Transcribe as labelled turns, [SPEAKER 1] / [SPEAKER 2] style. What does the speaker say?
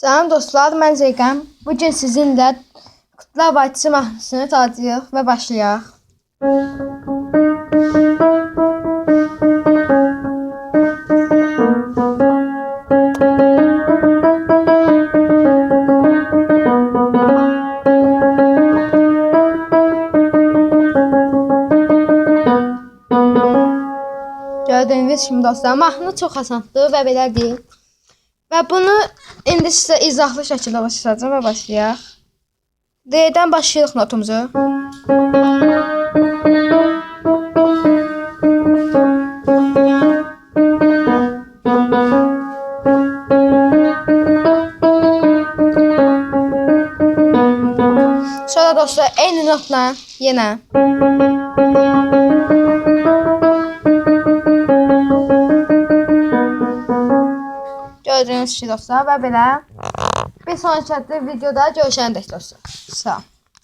[SPEAKER 1] Salam dostlar, mən Zeyqəm. Bu gün sizinlə Qutlar Bayçı mahnısını tadıyıq və başlayaq. Gördüyünüz kimi dostlar, mahnı çox asandır və belə deyil. Və bunu indi sizə izahlı şəkildə başlayacağım və başlayaq. D-dən başlayırıq notumuzu. Sonra dostlar eyni notla yenə. Gördüğünüz gibi dostlar ve belə bir sonraki videoda görüşəndə dostlar. Sağ ol.